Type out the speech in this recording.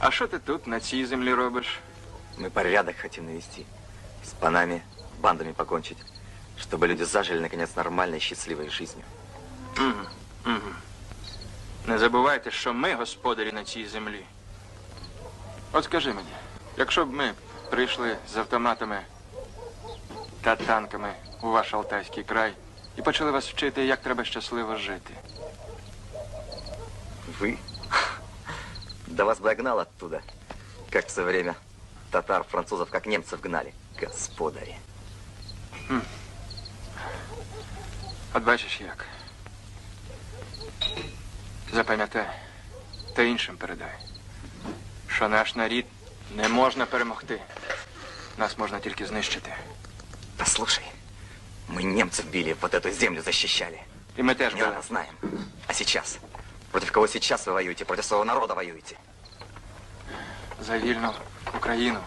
А що ти тут на цій землі робиш? Мы порядок хотим навести. С панами, бандами покончить. Чтобы люди зажили, наконец, нормальной, счастливой жизнью. Не забувайте, що ми господарі на цій землі. От скажи мені, якщо б ми прийшли з автоматами та танками у ваш Алтайський край і почали вас вчити, як треба щасливо жити. Вы? Да вас бы я гнал оттуда. Как в свое время татар, французов, как немцев гнали. Господари. От бачиш як. Запам'ятай та іншим передай, що наш нарід не можна перемогти. Нас можна тільки знищити. Да слушай, мы немцев били, вот эту землю защищали. І ми теж Не були. рано знаем. А сейчас? Против кого сейчас вы воюете? Против своего народа воюете. за вільну Україну.